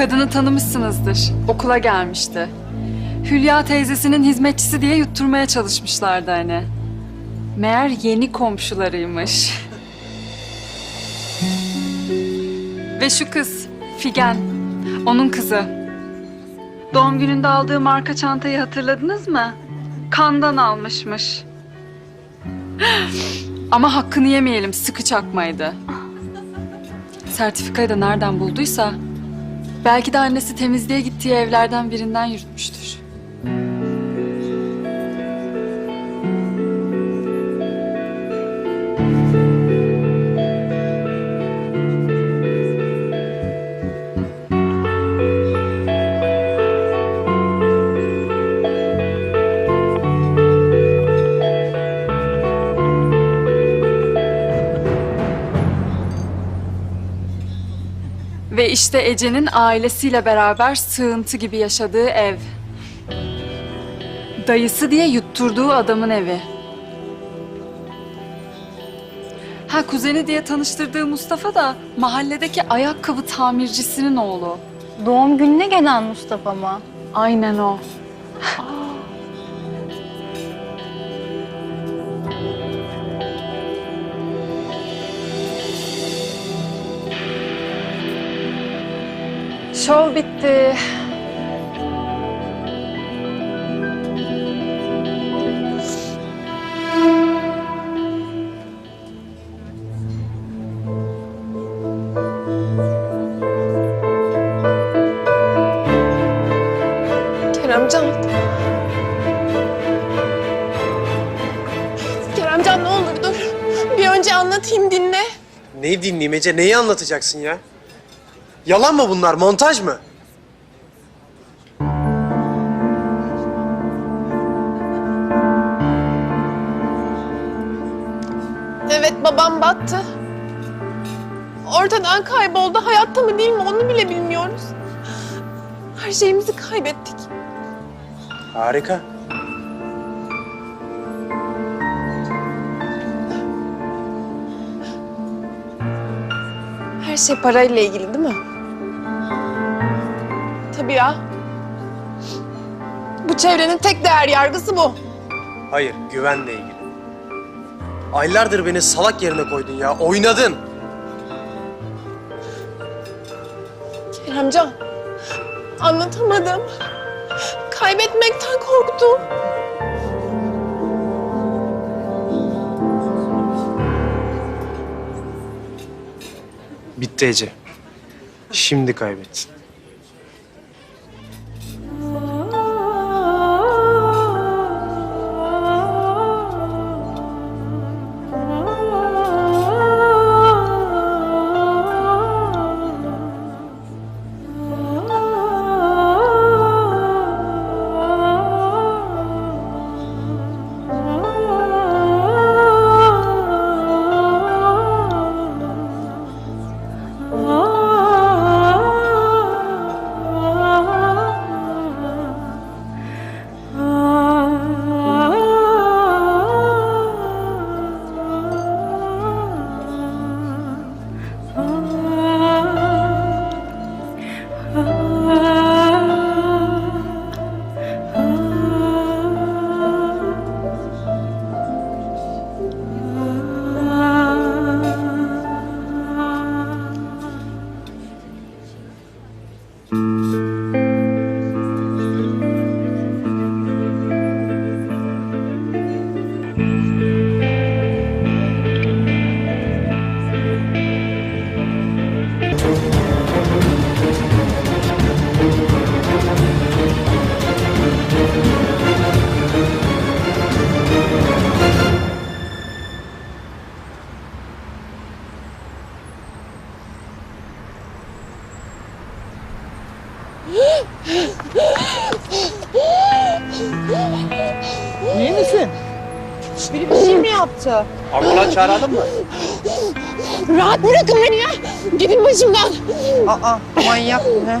Kadını tanımışsınızdır. Okula gelmişti. Hülya teyzesinin hizmetçisi diye yutturmaya çalışmışlardı hani. Meğer yeni komşularıymış. Ve şu kız, Figen. Onun kızı. Doğum gününde aldığı marka çantayı hatırladınız mı? Kandan almışmış. Ama hakkını yemeyelim, sıkı çakmaydı. Sertifikayı da nereden bulduysa... ...belki de annesi temizliğe gittiği evlerden birinden yürütmüştür. Ve işte Ece'nin ailesiyle beraber sığıntı gibi yaşadığı ev. Dayısı diye yutturduğu adamın evi. Ha kuzeni diye tanıştırdığı Mustafa da mahalledeki ayakkabı tamircisinin oğlu. Doğum gününe gelen Mustafa mı? Aynen o. Şov bitti. Keremcan. Keremcan ne olur dur. Bir önce anlatayım dinle. Neyi dinleyeyim Ece? Neyi anlatacaksın ya? Yalan mı bunlar? Montaj mı? Evet babam battı. Ortadan kayboldu. Hayatta mı değil mi onu bile bilmiyoruz. Her şeyimizi kaybettik. Harika. Şey parayla ilgili değil mi? Tabii ya. Bu çevrenin tek değer yargısı bu. Hayır, güvenle ilgili. Aylardır beni salak yerine koydun ya. Oynadın. Keremcan, anlatamadım. Kaybetmekten korktum. Bitti Ece. Şimdi kaybettin. İyi misin? Biri bir şey mi yaptı? Ambulans çağıralım mı? Rahat bırakın beni ya. Gidin başımdan. Aa manyak mı ne?